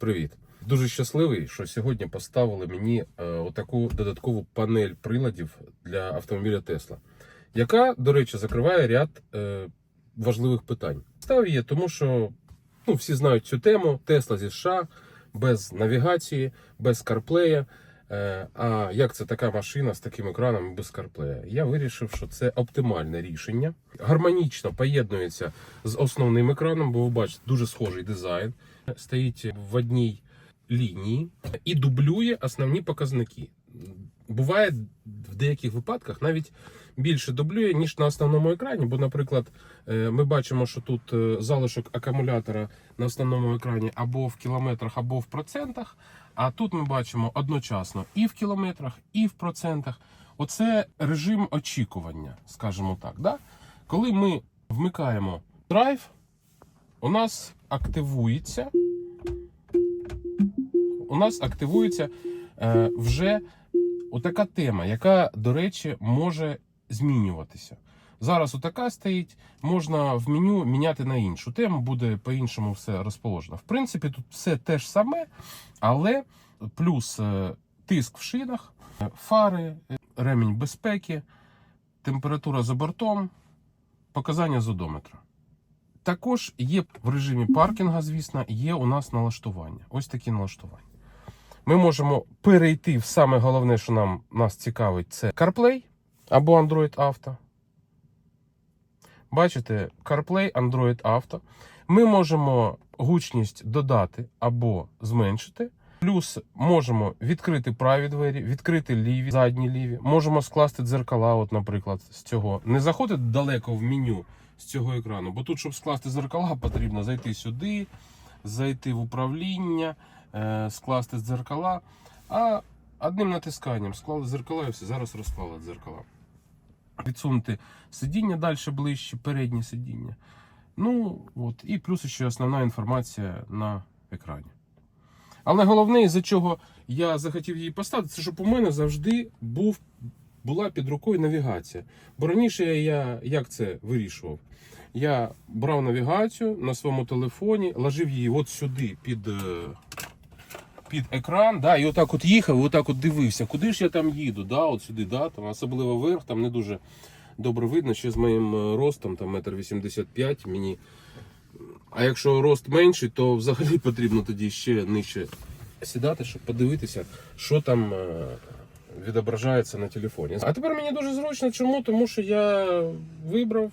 Привіт. Дуже щасливий, що сьогодні поставили мені е, отаку додаткову панель приладів для автомобіля Тесла, яка, до речі, закриває ряд е, важливих питань. Став її, тому що ну, всі знають цю тему: Тесла зі США без навігації, без CarPlay. Е, А як це така машина з таким екраном без CarPlay? Я вирішив, що це оптимальне рішення. Гармонічно поєднується з основним екраном, бо ви бачите, дуже схожий дизайн. Стоїть в одній лінії і дублює основні показники. Буває деяких випадках навіть більше дублює, ніж на основному екрані. Бо, наприклад, е, ми бачимо, що тут е, залишок акумулятора на основному екрані або в кілометрах, або в процентах. А тут ми бачимо одночасно і в кілометрах, і в процентах. Оце режим очікування, скажімо так. Да? Коли ми вмикаємо драйв, у нас активується. У нас активується е, вже отака тема, яка, до речі, може змінюватися. Зараз отака стоїть, можна в меню міняти на іншу тему, буде по-іншому все розположено. В принципі, тут все те ж саме, але плюс е, тиск в шинах, е, фари, е, ремінь безпеки, температура за бортом, показання з одометра. Також є в режимі паркінга, звісно, є у нас налаштування. Ось такі налаштування. Ми можемо перейти в саме головне, що нам нас цікавить, це CarPlay або Android Auto. Бачите, CarPlay, Android Auto. Ми можемо гучність додати або зменшити. Плюс можемо відкрити праві двері, відкрити ліві, задні ліві. Можемо скласти дзеркала, от, наприклад, з цього. Не заходити далеко в меню з цього екрану, бо тут, щоб скласти дзеркала, потрібно зайти сюди, зайти в управління, е, скласти дзеркала. А одним натисканням склали дзеркала і все, зараз розклали дзеркала. Відсунути сидіння далі ближче, переднє сидіння. Ну, от, і плюс ще основна інформація на екрані. Але головне, із-за чого я захотів її поставити, це щоб у мене завжди був, була під рукою навігація. Бо раніше я як це вирішував? Я брав навігацію на своєму телефоні, ложив її от сюди під, е, під екран, да, і отак от їхав, отак от дивився, куди ж я там їду, да, от сюди, да, там, особливо вверх, там не дуже добре видно, ще з моїм е, ростом, там метр вісімдесят п'ять мені. А якщо рост менший, то взагалі потрібно тоді ще нижче сідати, щоб подивитися, що там е, відображається на телефоні. А тепер мені дуже зручно. Чому? Тому що я вибрав,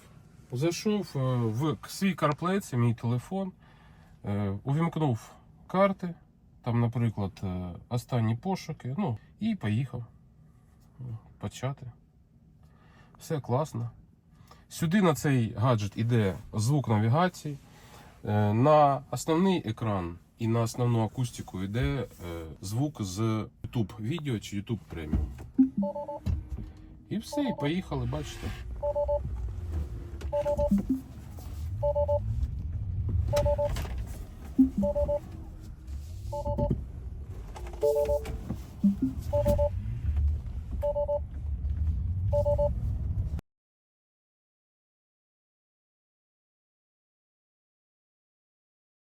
зайшов е, в свій CarPlay, це мій телефон, увімкнув карти, там, наприклад, е, останні пошуки, ну, і поїхав почати. Все класно. Сюди на цей гаджет іде звук навігації. Е, На основний екран і на основну акустику йде е, звук з YouTube відео чи YouTube Premium. І все, і поїхали, бачите. Thank you.